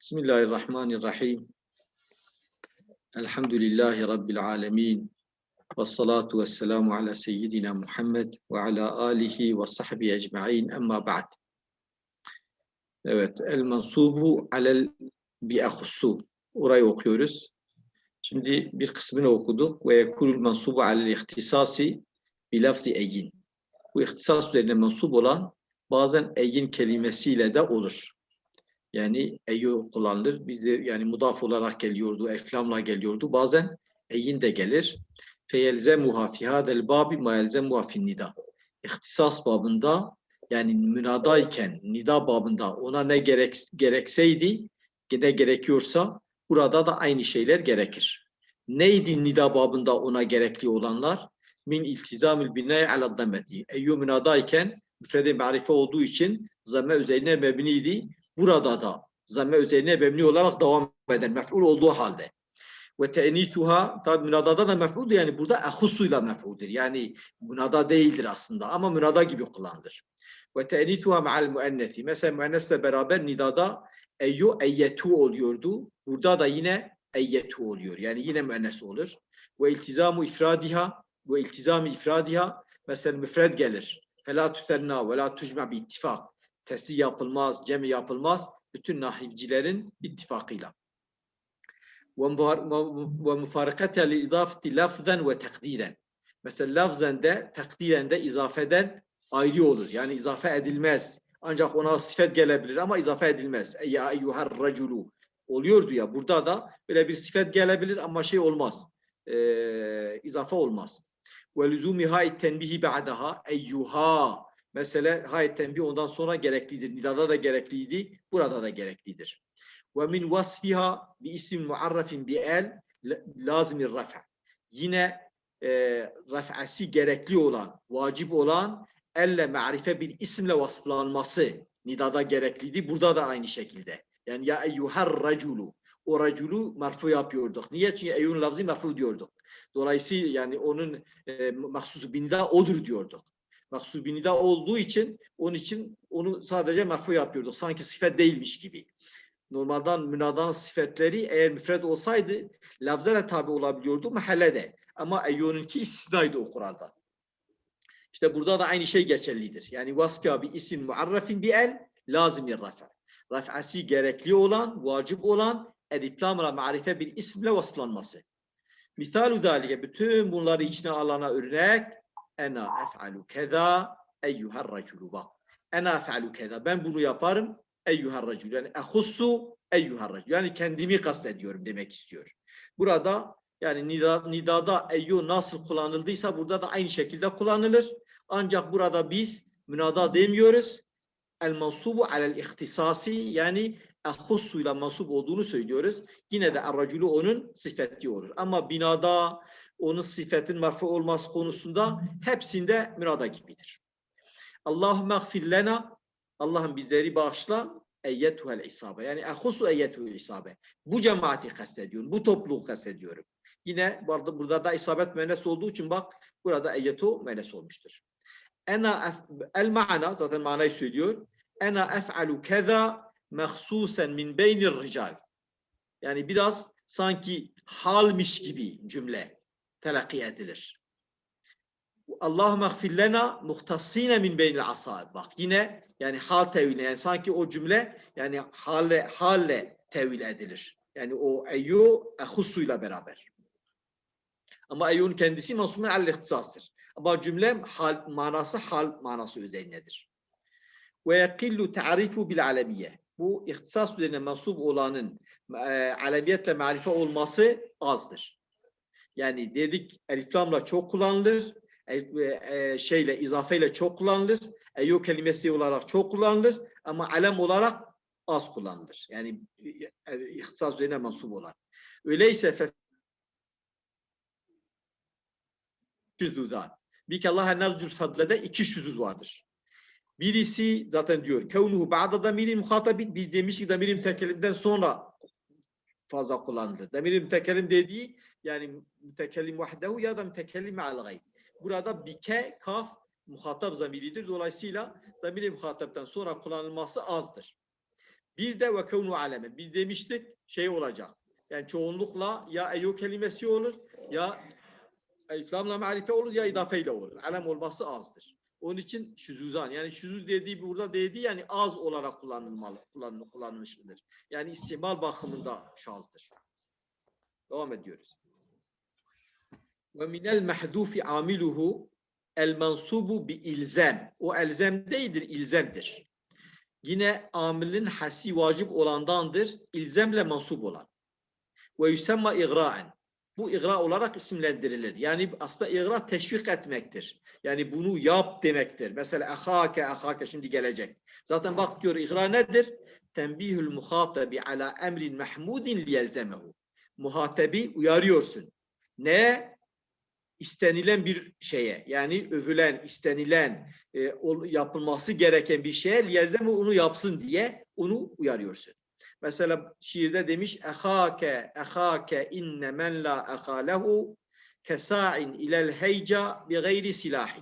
Bismillahirrahmanirrahim. Elhamdülillahi Rabbil alemin. Ve salatu ve selamu ala seyyidina Muhammed ve ala alihi ve sahbihi ecma'in emma ba'd. Evet, el mansubu alel bi'ahussu. Orayı okuyoruz. Şimdi bir kısmını okuduk. Ve yekulul mansubu alel ihtisasi bi lafzi egin. Bu ihtisas üzerine mensup olan bazen egin kelimesiyle de olur. Yani eyyü kullanılır. Bizde yani mudaf olarak geliyordu, eflamla geliyordu. Bazen eyin de gelir. Feyelzemuha fi hadel babi ma yelzemuha nida. İhtisas babında yani münadayken nida babında ona ne gerek, gerekseydi, ne gerekiyorsa burada da aynı şeyler gerekir. Neydi nida babında ona gerekli olanlar? Min iltizamül binaya ala dammeti. Eyyü münadayken müfrede marife olduğu için zamme üzerine mebniydi burada da zamme üzerine mebni olarak devam eder. Mef'ul olduğu halde. Ve te'nithuha tabi münadada da mef'ul yani burada ehusuyla mef'uldir. Yani münada değildir aslında ama münada gibi kullanılır. Ve te'nithuha ma'al müennesi. Mesela müennesle beraber nidada eyyu eyyetu oluyordu. Burada da yine eyyetu oluyor. Yani yine müennes olur. Ve iltizamu ifradiha ve iltizami ifradiha mesela müfred gelir. Fela tütenna ve la tujma bi ittifak tesih yapılmaz, cemi yapılmaz. Bütün nahivcilerin ittifakıyla. Ve mufarikate li idafeti lafzen ve takdiren. Mesela lafzen de takdiren de izafeden ayrı olur. Yani izafe edilmez. Ancak ona sifet gelebilir ama izafe edilmez. Ya eyyuhar raculu oluyordu ya. Burada da böyle bir sifet gelebilir ama şey olmaz. Ee, izafe olmaz. Ve lüzumiha tenbihi ba'daha eyyuha Mesela hayet tenbih ondan sonra gereklidir. Nidada da gerekliydi. Burada da gereklidir. Ve min vasfiha bi isim muarrafin bi el lazimir rafa. Yine e, raf'asi gerekli olan, vacip olan elle ma'rife bir isimle vasıflanması nidada gerekliydi. Burada da aynı şekilde. Yani ya eyyuhar raculu. O raculu marfu yapıyorduk. Niye? Çünkü eyyun lafzı marfu diyorduk. Dolayısıyla yani onun e, mahsusu binda odur diyorduk. Mahsus binida olduğu için onun için onu sadece merfu yapıyorduk. Sanki sıfat değilmiş gibi. Normalden münadanın sıfatleri eğer müfred olsaydı lafzele tabi olabiliyordu mahallede. Ama eyyonunki istisnaydı o Kur'an'da. İşte burada da aynı şey geçerlidir. Yani vaska bir isim muarrafin bir el lazim rafa. Raf'asi gerekli olan, vacip olan el-iflamla marife bir isimle vasıflanması. Misal-u zalike bütün bunları içine alana örnek Ena ef'alu keza eyyuhar raculu bak. Ena ef'alu keza. Ben bunu yaparım. Eyyuhar raculu. Yani ehussu eyyuhar raculu. Yani kendimi kastediyorum demek istiyor. Burada yani nida, nidada eyyu nasıl kullanıldıysa burada da aynı şekilde kullanılır. Ancak burada biz münada demiyoruz. El mansubu alel ihtisasi yani ehussu ile mansub olduğunu söylüyoruz. Yine de er onun sıfeti olur. Ama binada onun sıfatın marfu olması konusunda hepsinde mürada gibidir. Allahümme gfir lena Allah'ım bizleri bağışla eyyetuhel isabe. Yani ehusu eyyetuhel isabe. Bu cemaati kastediyorum. Bu topluluğu kastediyorum. Yine burada, burada da isabet müennes olduğu için bak burada eyyetu müennes olmuştur. Ena el mana zaten manayı söylüyor. Ena ef'alu keza mehsusen min beynir rical. Yani biraz sanki halmiş gibi cümle telakki edilir. Allahümme gfirlena muhtassine min beynil asab. Bak yine yani hal tevili yani sanki o cümle yani halle halle tevil edilir. Yani o eyyu ehusuyla beraber. Ama eyyun kendisi mansumun al ihtisastır. Ama cümle hal manası hal manası üzerinedir. Ve yakillu ta'rifu bil alemiye. Bu ihtisas üzerine mensup olanın e, alemiyetle marife olması azdır. Yani dedik eliflamla çok kullanılır. El, e, şeyle izafeyle çok kullanılır. Eyyo kelimesi olarak çok kullanılır ama alem olarak az kullanılır. Yani e, ihtisas üzerine mensup olan. Öyleyse şüzüzan. Bir ki Allah'a nercül fadlede iki şüzüz vardır. Birisi zaten diyor kevnuhu ba'da damirin muhatabin biz demiştik damirin tekelimden sonra fazla kullanılır. Damirin mütekellim dediği yani mütekellim vahdehu ya da mütekellim al gayb. Burada bike, kaf muhatap zamiridir. Dolayısıyla damir muhataptan sonra kullanılması azdır. Bir de ve kevnu aleme. Biz demiştik şey olacak. Yani çoğunlukla ya eyyü kelimesi olur ya eliflamla marife olur ya idafeyle olur. Alem olması azdır. Onun için şüzuzan yani şüzuz dediği burada dediği yani az olarak kullanılmalı, kullan, kullanılmıştır. Yani istimal bakımında şazdır. Devam ediyoruz. Ve minel mehdufi amiluhu el mansubu bi ilzem. O elzem değildir, ilzemdir. Yine amilin hasi vacip olandandır, ilzemle mansup olan. Ve yusemma igraen. Bu igra olarak isimlendirilir. Yani aslında igra teşvik etmektir. Yani bunu yap demektir. Mesela ahake ahake şimdi gelecek. Zaten bak diyor igra nedir? Tembihül muhatabi ala emrin mahmudin liyelzemehu. Muhatabi uyarıyorsun. Ne? İstenilen bir şeye yani övülen, istenilen, e, yapılması gereken bir şeye liyezeme onu yapsın diye onu uyarıyorsun. Mesela şiirde demiş ehake ehake inne men la ehalehu kesa'in ilel heyca bi gayri silahi.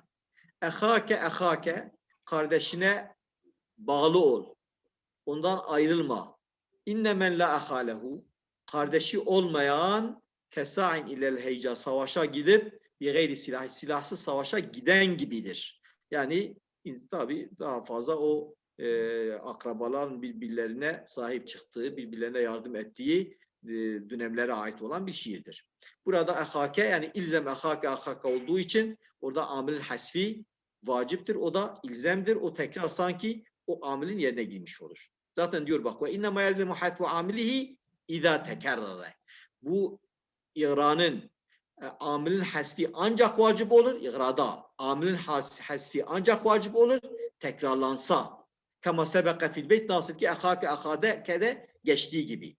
Ehake ehake kardeşine bağlı ol. Ondan ayrılma. İnne men la ehalehu kardeşi olmayan kesa'in ilel heyca savaşa gidip gayri silah, silahsız savaşa giden gibidir. Yani tabi daha fazla o e, akrabaların birbirlerine sahip çıktığı, birbirlerine yardım ettiği e, dönemlere ait olan bir şiirdir. Burada ehake yani ilzem ehake ehake olduğu için orada amilin hasfi vaciptir. O da ilzemdir. O tekrar sanki o amilin yerine girmiş olur. Zaten diyor bak ve innema yelzemu hasfu amilihi izâ tekerrere. Bu İran'ın e, amilin hasfi ancak vacip olur igrada. Amilin has, hasfi ancak vacip olur tekrarlansa. Kama sebeka fil beyt nasıl ki ehake ehade kede geçtiği gibi.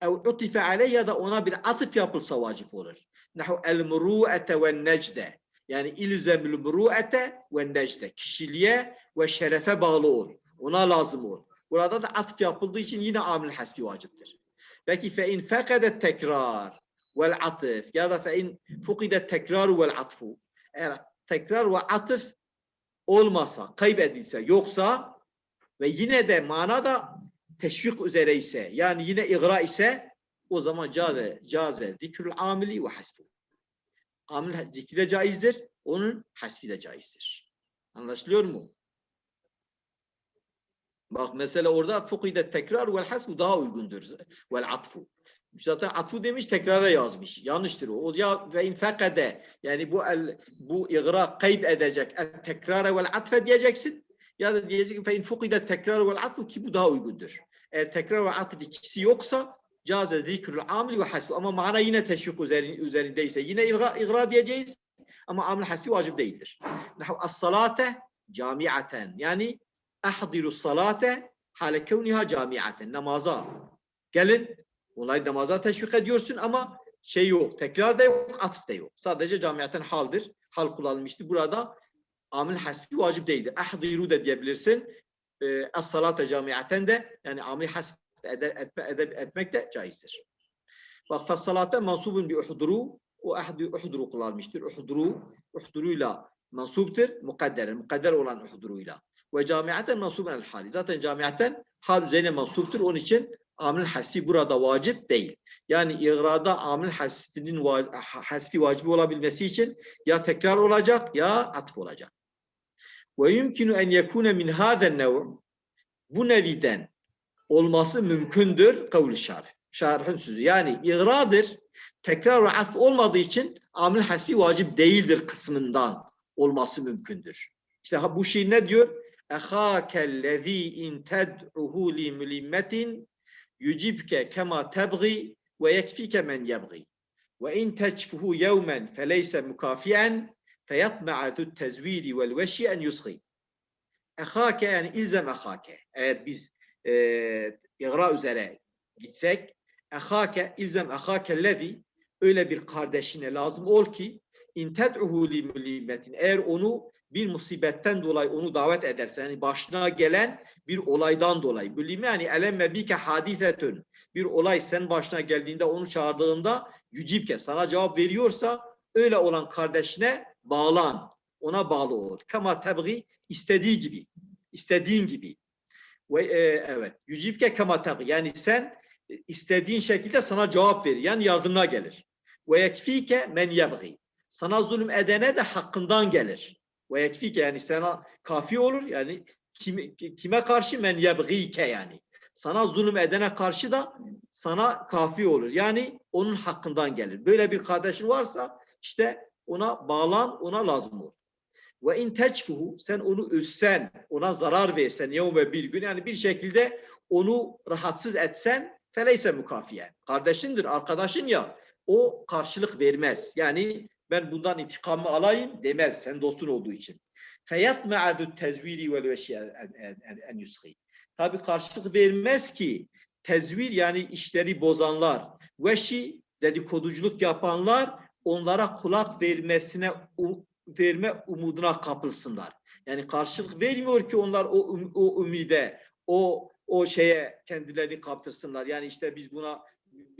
Ev utife aleyh ya da ona bir atıf yapılsa vacip olur. Nahu el muru'ete ve necde. Yani ilzemül muru'ete ve necde. Kişiliğe ve şerefe bağlı ol. Ona lazım ol. Burada da atıf yapıldığı için yine amil hasfi vaciptir. Peki fe in fekadet tekrar vel atıf ya da fe in fukidet tekrar vel atfu. Eğer tekrar ve atıf olmasa, kaybedilse, yoksa ve yine de manada teşvik üzere ise yani yine igra ise o zaman caze, caze zikrül amili ve hasbu. Amil zikri de caizdir, onun hasbi de caizdir. Anlaşılıyor mu? Bak mesela orada fukide tekrar vel hasbu daha uygundur. Vel atfu. Zaten atfu demiş tekrara yazmış. Yanlıştır o. O ya ve infakade yani bu el, bu igra kayıp edecek. El tekrara vel atfe diyeceksin. Ya da diyeceksin fe in fukide tekrar vel atfu ki bu daha uygundur. Eğer tekrar ve atıf ikisi yoksa caze zikrül amil ve hasbu. Ama mana yine teşvik üzerin, üzerindeyse yine igra, igra diyeceğiz. Ama amil hasbi vacip değildir. Nahu as-salate camiaten. Yani ahdiru salate hale kevniha camiaten. Namaza. Gelin. Olay namaza teşvik ediyorsun ama şey yok. Tekrar da yok, atıf da yok. Sadece camiaten haldir. Hal kullanılmıştı. Burada amil hasbi vacip değildir. Ahdiru da diyebilirsin. Ee, Es-salate camiaten de yani amil hasbi ede, etme, ede, etmek de caizdir. Bak fassalate mansubun bi uhduru o ahdi uhduru kullanmıştır. Uhduru uhduruyla mansuptur. Mukadder. Mukadder olan uhduruyla. Ve camiaten mansuben el hali. Zaten camiaten hal üzerine mansuptur. Onun için amil hasbi burada vacip değil. Yani igrada amil hasbinin hasbi vacibi olabilmesi için ya tekrar olacak ya atıf olacak. Ve yumkinu en yekune min hâzen nev bu neviden olması mümkündür kavli şarh. Şarhın sözü. Yani igradır. Tekrar ve atf olmadığı için amil hasbi vacip değildir kısmından olması mümkündür. İşte bu şey ne diyor? Ehâkellezî in ted'uhu li mülimmetin yücibke kema tebgi ve yekfike men yebgi. Ve in teçfuhu yevmen feleyse mukafiyen feyatma'a zut tezviri vel veşi en yusgi. Ehâke yani ilzem ehâke. Eğer biz e, igra üzere gitsek ehâke ilzem ehâkellezi öyle bir kardeşine lazım ol ki in ted'uhu li mülimetin eğer onu bir musibetten dolayı onu davet edersen yani başına gelen bir olaydan dolayı mülime yani elemme bike hadisetün bir olay sen başına geldiğinde onu çağırdığında yücibke sana cevap veriyorsa öyle olan kardeşine bağlan ona bağlı ol. Kama tebgi istediği gibi istediğin gibi Ve e, evet. Yücibke kema tagi. Yani sen istediğin şekilde sana cevap verir. Yani yardımına gelir. Ve yekfike men yebgi. Sana zulüm edene de hakkından gelir. Ve yekfike yani sana kafi olur. Yani kime, kime karşı men yebgike yani. Sana zulüm edene karşı da sana kafi olur. Yani onun hakkından gelir. Böyle bir kardeşin varsa işte ona bağlan, ona lazım olur. Ve in teçfuhu sen onu üzsen, ona zarar versen yevme bir gün yani bir şekilde onu rahatsız etsen feleyse mukafiyen. Kardeşindir, arkadaşın ya o karşılık vermez. Yani ben bundan intikamımı alayım demez sen dostun olduğu için. Feyatme'adu tezviri vel veşi en, yusgi. Tabi karşılık vermez ki tezvir yani işleri bozanlar, veşi dedikoduculuk yapanlar onlara kulak vermesine verme umuduna kapılsınlar. Yani karşılık vermiyor ki onlar o o ümide, o o şeye kendilerini kaptırsınlar. Yani işte biz buna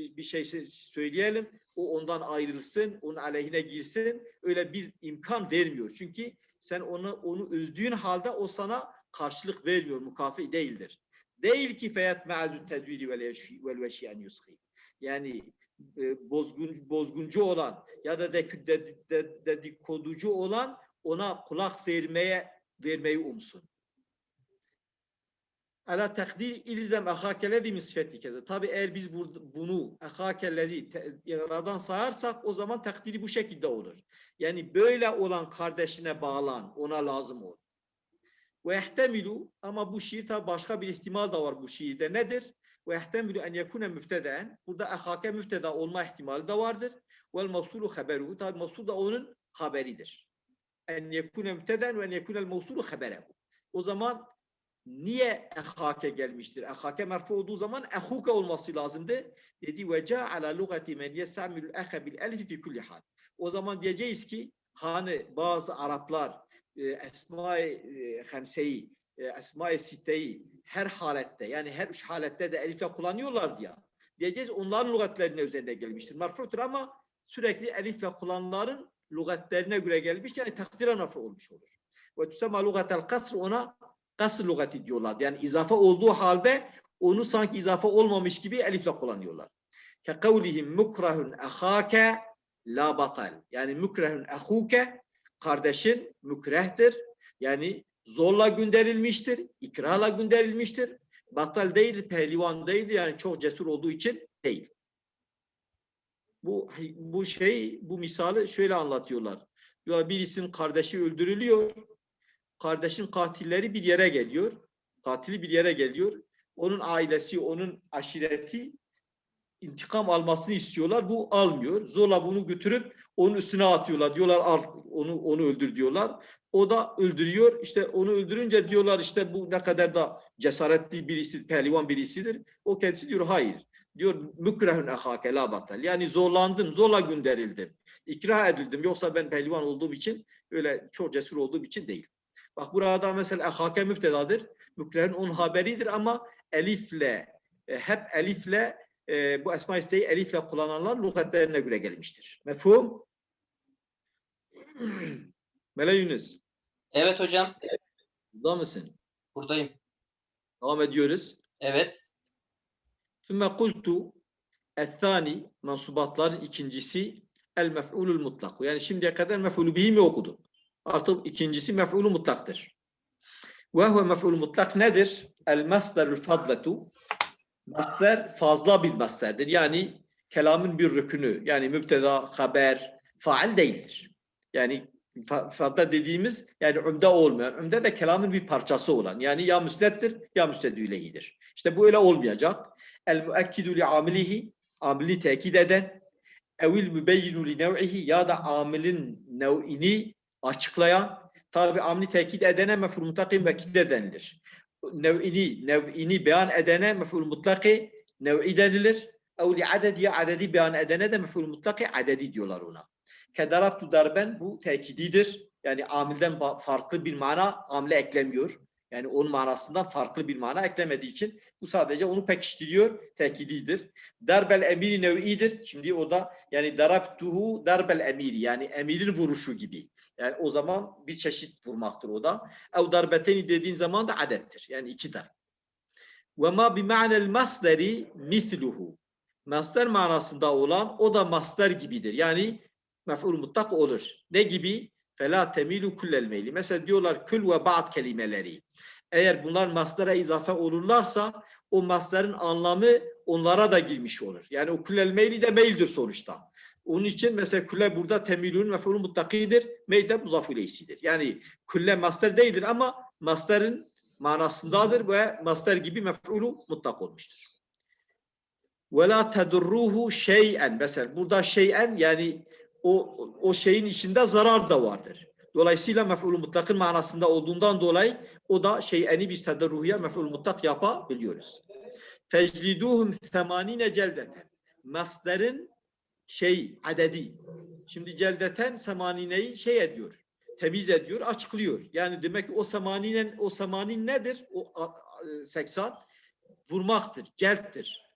bir, bir şey sö- söyleyelim, o ondan ayrılsın, onun aleyhine girsin. Öyle bir imkan vermiyor. Çünkü sen onu onu üzdüğün halde o sana karşılık vermiyor, mukafi değildir. Değil ki feyat ma'azut tedviri vel veşiyen yusgi. Yani e, bozgun, bozguncu olan ya da de, de, de- dedikoducu olan ona kulak vermeye vermeyi umsun. Ala takdir ilzem ahakellezi min sıfeti keza. Tabi eğer biz bunu ahakellezi yaradan sayarsak o zaman takdiri bu şekilde olur. Yani böyle olan kardeşine bağlan, ona lazım ol. Ve ehtemilu ama bu şiir tabi başka bir ihtimal da var bu şiirde. Nedir? Ve ehtemilu en yekune müfteden. Burada ahake müfteda olma ihtimali de vardır. Vel mevsulu haberuhu. Tabi mevsul da onun haberidir. En yekune müfteden ve en yekunel mevsulu haberehu. O zaman niye ehake gelmiştir? Ehake merfu olduğu zaman ehuke olması lazımdı. Dedi ve ala lugati men yesamilul ehe bil elif fi kulli hal. O zaman diyeceğiz ki hani bazı Araplar e, Esma-i e, Hemse'yi, e, Esma-i Sitte'yi her halette yani her üç halette de elifle kullanıyorlar ya. Diyeceğiz onların lügatlerine üzerine gelmiştir. Marfutur ama sürekli elifle kullananların lügatlerine göre gelmiş yani takdire marfu olmuş olur. Ve tüsema lügatel kasr ona kasr lügati diyorlar. Yani izafe olduğu halde onu sanki izafe olmamış gibi elifle kullanıyorlar. Ke kavlihim mukrahun ahake la batal. Yani mukrahun ahuke kardeşin mükrehtir. Yani zorla gönderilmiştir, ikrahla gönderilmiştir. Batal değil, pehlivan değil yani çok cesur olduğu için değil. Bu bu şey, bu misali şöyle anlatıyorlar. Diyorlar birisinin kardeşi öldürülüyor. Kardeşin katilleri bir yere geliyor. Katili bir yere geliyor. Onun ailesi, onun aşireti intikam almasını istiyorlar. Bu almıyor. Zorla bunu götürüp onun üstüne atıyorlar. Diyorlar al onu onu öldür diyorlar. O da öldürüyor. İşte onu öldürünce diyorlar işte bu ne kadar da cesaretli birisi, pehlivan birisidir. O kendisi diyor hayır. Diyor mükrehun ahake la batal. Yani zorlandım, zorla gönderildim. İkrah edildim. Yoksa ben pehlivan olduğum için öyle çok cesur olduğum için değil. Bak burada mesela ahake müftedadır. Mükrehun onun haberidir ama elifle e, hep elifle e, bu esma isteği elifle kullananlar lügatlerine göre gelmiştir. Mefhum? Mele Yunus, Evet hocam, burada mısın? buradayım. Devam ediyoruz. Evet. ثُمَّ قُلْتُ الثاني mansubatların ikincisi el mef'ulul mutlak. Yani şimdiye kadar mef'ulü bihi mi okudu? Artık ikincisi mef'ulü mutlaktır. Ve huve mef'ulü mutlak nedir? El masdarul fadletu. Masder fazla bir masderdir. Yani kelamın bir rükünü. Yani müpteda, haber, faal değildir. Yani fa- fadla dediğimiz yani ümde olmayan, ümde de kelamın bir parçası olan. Yani ya müsnettir ya müsnedü ileyhidir. İşte bu öyle olmayacak. El müekkidu li amilihi, amili tekit eden, evil mübeyyinu li nev'ihi ya da amilin nev'ini açıklayan, tabi amili tekit edene mef'ul mutakim vekil de denilir. Nev'ini, nev'ini beyan edene mef'ul mutlaki nev'i denilir. Ev li adedi ya adedi beyan edene de mef'ul mutlaki adedi diyorlar ona. Kedarabtu darben bu tekididir. Yani amilden farklı bir mana amile eklemiyor. Yani onun manasından farklı bir mana eklemediği için bu sadece onu pekiştiriyor, tekididir. Darbel emiri nev'idir. Şimdi o da yani darabtuhu darbel emiri yani emirin vuruşu gibi. Yani o zaman bir çeşit vurmaktır o da. Ev darbeteni dediğin zaman da adettir. Yani iki dar. Ve ma bi ma'nel masderi misluhu. Masder manasında olan o da masder gibidir. Yani mef'ul mutlak olur. Ne gibi? Fela temilu kullel meyli. Mesela diyorlar kül ve ba'd kelimeleri. Eğer bunlar masdere izafe olurlarsa o masderin anlamı onlara da girmiş olur. Yani o kullel meyli de meyldir sonuçta. Onun için mesela külle burada temilün mef'ulü muttakidir. Meyl de muzaf ileysidir. Yani külle master değildir ama masterin manasındadır ve master gibi mef'ulü mutlak olmuştur. Ve la tedurruhu şey'en. Mesela burada şey'en yani o, o şeyin içinde zarar da vardır. Dolayısıyla mef'ulü mutlakın manasında olduğundan dolayı o da şey'eni biz tedurruhuya mef'ulü mutlak yapabiliyoruz. Fecliduhum semanine celdeten. Masderin şey adedi. Şimdi celdeten semanineyi şey ediyor. Temiz ediyor, açıklıyor. Yani demek ki o semaninen o semanin nedir? O a- a- 80 vurmaktır, celttir.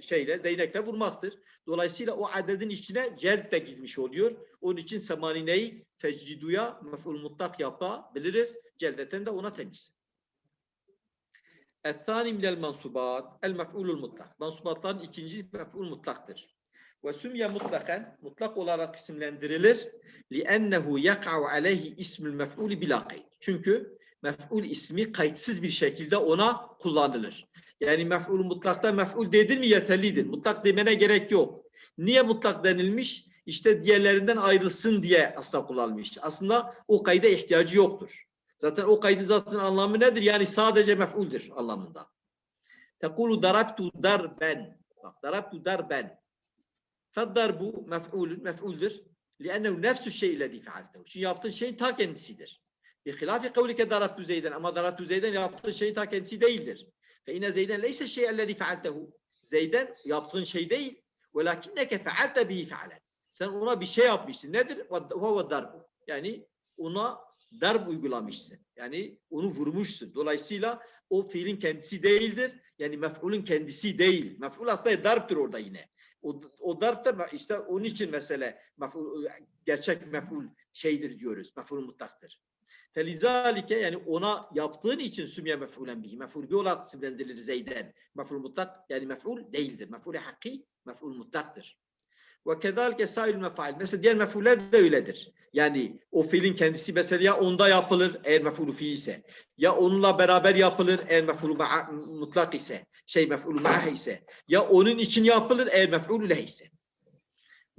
Şeyle değnekle vurmaktır. Dolayısıyla o adedin içine celt de girmiş oluyor. Onun için semanineyi fecliduya mef'ul mutlak yapabiliriz. Celdeten de ona temiz. El-thani minel mansubat el mef'ulul mutlak. Mansubatların ikinci mef'ul mutlaktır Ve sümye mutlakan mutlak olarak isimlendirilir. لِأَنَّهُ يَقَعُ عَلَيْهِ ismül mef'ulü bila kayd. Çünkü mef'ul ismi kayıtsız bir şekilde ona kullanılır. Yani mef'ul mutlakta mef'ul dedin mi yeterlidir. Mutlak demene gerek yok. Niye mutlak denilmiş? İşte diğerlerinden ayrılsın diye aslında kullanılmış. Aslında o kayda ihtiyacı yoktur. Zaten o kaydın zaten anlamı nedir? Yani sadece mef'uldir anlamında. Tekulu darabtu darben. Bak darabtu darben. Feddarbu mef'ulün mef'uldür. Li'ennehu nefsü şeylezi fealtehu. Çünkü yaptığın şeyin ta kendisidir. Bi hilafi kavlike darat ama darat düzeyden yaptığın şeyin ta kendisi değildir. Fe ine zeyden leyse şeyellezi fealtehu. Zeyden yaptığın şey değil. Velakinneke fealte bihi fealen. Sen ona bir şey yapmışsın. Nedir? Huve darbu. Yani ona darb uygulamışsın. Yani onu vurmuşsun. Dolayısıyla o fiilin kendisi değildir. Yani mef'ulün kendisi değil. Mef'ul aslında darbtır orada yine. O, o da işte onun için mesele mef'ul, gerçek mef'ul şeydir diyoruz. Mef'ul mutlaktır. Felizalike yani ona yaptığın için sümye mef'ulen bihi. Mef'ul bir olarak isimlendirilir Zeyden. Mef'ul mutlak yani mef'ul değildir. Mef'ul hakki mef'ul mutlaktır. Ve kezalike sair mefail. Mesela diğer mef'uller de öyledir. Yani o fiilin kendisi mesela ya onda yapılır eğer mef'ulü fi ise ya onunla beraber yapılır eğer mef'ulü mutlak ise şey mef'ulü ma'ah ise ya onun için yapılır eğer mef'ulü leh ise.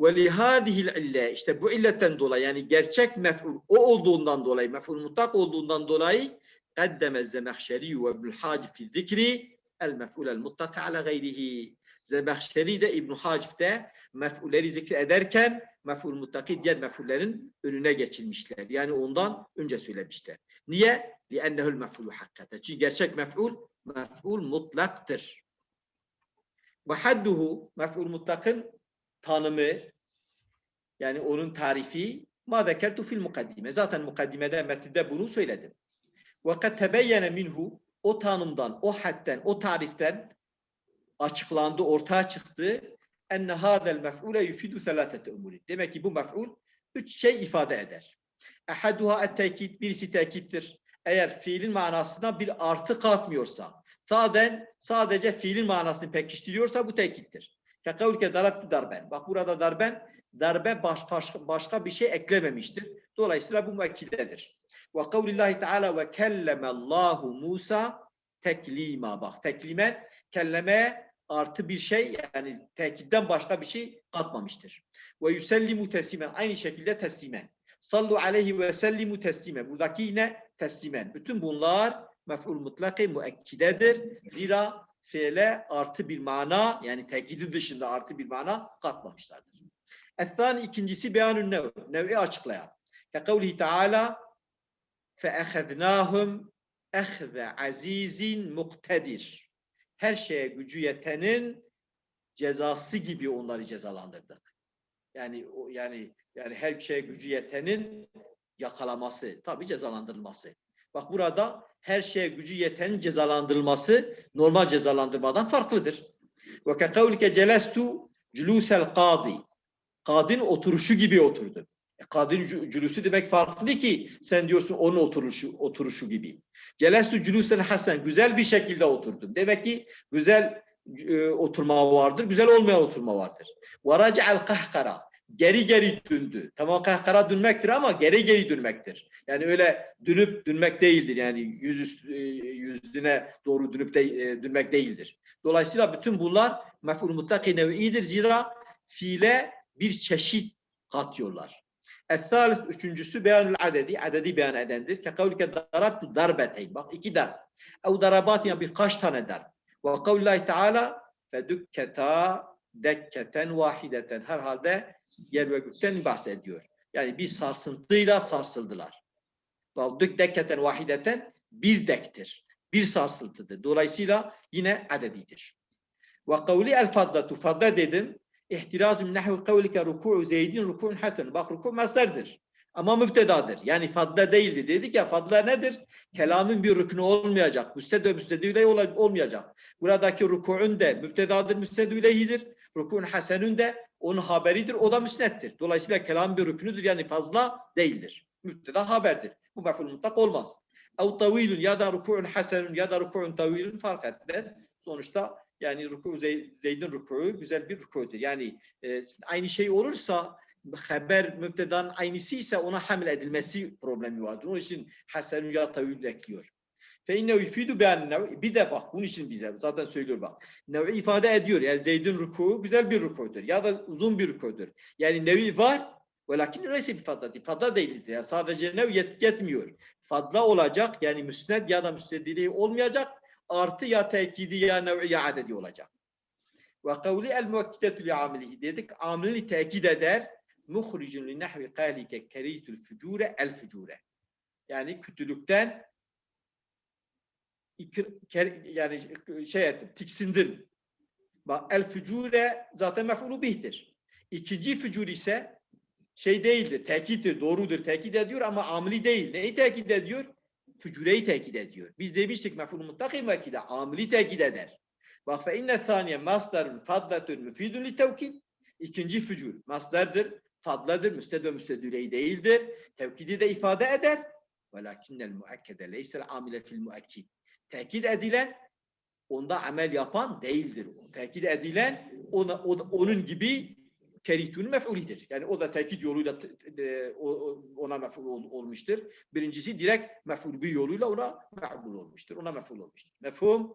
Ve lihâzihil ille işte bu illetten dolayı yani gerçek mef'ul o olduğundan dolayı mef'ul mutlak olduğundan dolayı قدم الزمخشري وابن الحاجب في الذكر المفعول المطلق على غيره. Zemahşeri de İbn Hacib de mef'ulleri zikrederken mef'ul muttaki diğer mef'ullerin önüne geçilmişler. Yani ondan önce söylemişler. Niye? لِأَنَّهُ الْمَفْعُولُ حَقَّةً. Çünkü gerçek mef'ul mef'ul mutlaktır. Ve hadduhu mef'ul mutlakın tanımı yani onun tarifi ma zekertu fil mukaddime. Zaten mukaddimede metinde bunu söyledim. Ve kad tebeyyene minhu o tanımdan, o hadden, o tariften açıklandı, ortaya çıktı. Enne hadel mef'ule yufidu selatete umurin. Demek ki bu mef'ul üç şey ifade eder. Ehaduha et-tekit, birisi tekittir. Eğer fiilin manasına bir artı katmıyorsa, sadece, sadece fiilin manasını pekiştiriyorsa bu tekittir. Kekavlike darabtu darben. Bak burada darben, darbe baş, başka, başka bir şey eklememiştir. Dolayısıyla bu müekkidedir. Ve kavlillahi teala ve kellemallahu Musa teklima. Bak teklimen kelleme artı bir şey yani tekitten başka bir şey katmamıştır. Ve yüsellimu teslimen. Aynı şekilde teslimen. Sallu aleyhi ve sellimu teslimen. Buradaki yine teslimen. Bütün bunlar mef'ul mutlaki müekkidedir. Zira fiile artı bir mana yani tekidi dışında artı bir mana katmamışlardır. Ethani ikincisi beyanün nev, nev'i açıklayan. Ke kavlihi teala fe ehednâhum ehve azizin muktedir. Her şeye gücü yetenin cezası gibi onları cezalandırdık. Yani yani yani her şeye gücü yetenin yakalaması, tabii cezalandırılması. Bak burada her şeye gücü yetenin cezalandırılması normal cezalandırmadan farklıdır. Ve kekavlike celestu culusel kadi. Kadın oturuşu gibi oturdu. E, Kadın cü- cülüsü demek farklı ki sen diyorsun onun oturuşu oturuşu gibi. Celestu cülüsen hasen güzel bir şekilde oturdum. Demek ki güzel e, oturma vardır, güzel olmayan oturma vardır. Ve raca'al kahkara geri geri döndü. Tamam kahkara dönmektir ama geri geri dönmektir. Yani öyle dönüp dönmek değildir. Yani yüz üst- e, yüzüne doğru dönüp de e, dönmek değildir. Dolayısıyla bütün bunlar mef'ul mutlaki nev'idir. Zira fiile bir çeşit katıyorlar. Es-salis üçüncüsü beyanul adedi. Adedi beyan edendir. Ke kavlike darabtu darbeteyn. Bak iki darb. Ev darabat yani birkaç tane darb. Ve kavlillahi teala fedukketa dekketen vahideten. Herhalde yer ve gökten bahsediyor. Yani bir sarsıntıyla sarsıldılar. Dük dekketen vahideten bir dektir. Bir sarsıntıdır. Dolayısıyla yine adedidir. Ve kavli el faddatu. Fadda dedim. İhtirazum nehvi kavlike ruku'u zeydin ruku'un hasen. Bak ruku masderdir. Ama müptedadır. Yani fadla değildi. Dedik ya fadla nedir? Kelamın bir rüknü olmayacak. Müsted ve müstedüyle olmayacak. Buradaki ruku'un de müptedadır, müstedüleyhidir. Ruku'un hasenün de onun haberidir. O da müsnettir. Dolayısıyla kelam bir rüknüdür. Yani fazla değildir. Müpteda haberdir. Bu mef'ul mutlak olmaz. Ev tavilun ya da ruku'un hasenun ya da ruku'un tavilun fark etmez. Sonuçta yani ruku Zey- Zeyd'in ruku'u güzel bir ruku'dur. Yani e, aynı şey olursa haber müptedanın aynısı ise ona hamle edilmesi problemi vardır. Onun için hasenun ya tavil ekliyor. Fe innehu yufidu bir de bak bunun için bir de zaten söylüyor bak. Nev'i ifade ediyor. Yani Zeyd'in ruku'u güzel bir ruku'dur ya da uzun bir ruku'dur. Yani nevi var velakin öyleyse bir fadla değil. Fadla değildir. Yani sadece nev yet, yetmiyor. Fadla olacak yani müsned ya da müstedili olmayacak. Artı ya tekidi ya nev'i ya adedi olacak. Ve kavli el muakkidetu li amilihi dedik. Amilini tekit eder. Muhricun li nehvi kalike keritul fücure el fücure. Yani kötülükten yani şey ettim, tiksindim. Bak el fücure zaten mef'ulu bihtir. İkinci fücur ise şey değildir, tekittir, doğrudur, tekit ediyor ama amili değil. Neyi tekit ediyor? Fücureyi tekit ediyor. Biz demiştik mef'ulu mutlaki vekile, amili tekit eder. Bak fe inne saniye masdarun fadletun müfidun li tevkid. İkinci fücur masdardır, fadladır, müsted ve müstedüleyi değildir. Tevkidi de ifade eder. Velakinnel muakkede leysel amile fil muakkid. Tekit edilen onda amel yapan değildir. Tekit edilen ona, o- onun gibi keritun mef'ulidir. Yani o da tekit yoluyla e, ona mef'ul ol- olmuştur. Birincisi direkt mef'ul bir yoluyla ona mef'ul olmuştur. Ona mef'ul olmuştur. Mefhum?